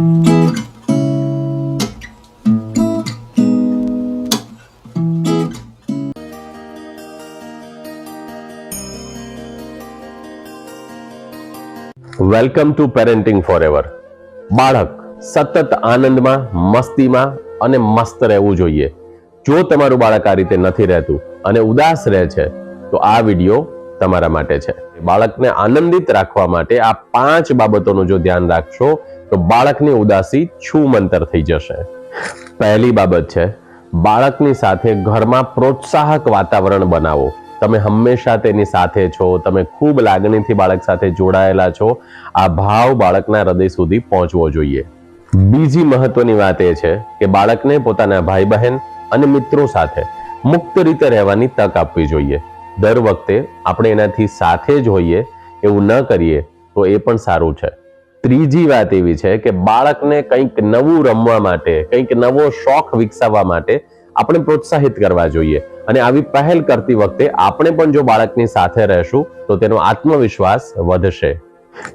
Welcome to parenting forever બાળક સતત આનંદમાં, મસ્તીમાં અને મસ્ત રહેવું જોઈએ. જો તમારું બાળક આ રીતે નથી રહેતું અને ઉદાસ રહે છે, તો આ વીડિયો તમારા માટે છે. બાળકને આનંદિત રાખવા માટે આ પાંચ બાબતોનું જો ધ્યાન રાખશો તો બાળકની ઉદાસી છૂમંતર થઈ જશે. પહેલી બાબત છે, બાળકની સાથે ઘરમાં પ્રોત્સાહક વાતાવરણ બનાવો. તમે હંમેશા તેની સાથે છો, તમે ખૂબ લાગણીથી બાળક સાથે જોડાયેલા છો. આ ભાવ બાળકના હૃદય સુધી પહોંચવો જોઈએ. બીજી મહત્વની વાત એ છે કે બાળકને પોતાના ભાઈ બહેન અને મિત્રો સાથે મુક્ત રીતે રહેવાની તક આપવી જોઈએ. દર વખતે આપણે એનાથી સાથે જ હોઈએ, એવું ન કરીએ તો એ પણ સારું છે. ત્રીજી વાત એવી છે કે બાળકને કંઈક નવું રમવા માટે, કંઈક નવો શોખ વિકસાવવા માટે આપણે પ્રોત્સાહિત કરવા જોઈએ. અને આવી પહેલ કરતી વખતે આપણે પણ જો બાળકની સાથે રહેશું, તો તેનો આત્મવિશ્વાસ વધશે.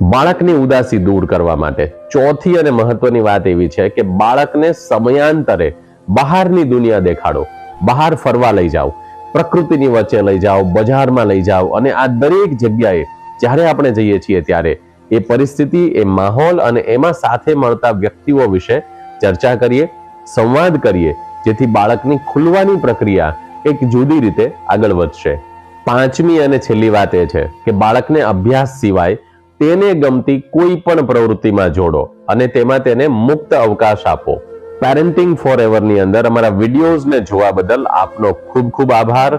બાળકની ઉદાસી દૂર કરવા માટે ચોથી અને મહત્વની વાત એવી છે કે બાળકને સમયાંતરે બહારની દુનિયા દેખાડો. બહાર ફરવા લઈ જાઓ. પ્રકૃતિની વચ્ચે લઈ જાઓ, બજારમાં લઈ જાઓ અને આ દરેક જગ્યાએ જ્યારે આપણે જઈએ છીએ ત્યારે એ પરિસ્થિતિ, એ માહોલ અને એમાં સાથે મળતા વ્યક્તિઓ વિશે ચર્ચા કરીએ, સંવાદ કરીએ, જેથી બાળકની ખુલવાની પ્રક્રિયા એક જુદી રીતે આગળ વધશે. પાંચમી અને છેલ્લી વાત એ છે કે બાળકને અભ્યાસ સિવાય તેને ગમતી કોઈ પણ પ્રવૃત્તિમાં જોડો અને તેમાં તેને મુક્ત અવકાશ આપો. પેરેન્ટિંગ ફોર એવરની અંદર અમારા વિડીયોઝને જોવા બદલ આપનો ખૂબ ખૂબ આભાર.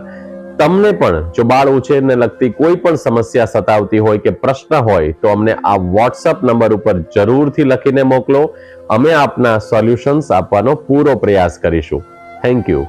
તમને પણ જો બાળ ઉછેરને લગતી કોઈ પણ સમસ્યા સતાવતી હોય કે પ્રશ્ન હોય, તો અમને આ વોટ્સઅપ નંબર ઉપર જરૂરથી લખીને મોકલો. અમે આપના સોલ્યુશન્સ આપવાનો પૂરો પ્રયાસ કરીશું. Thank you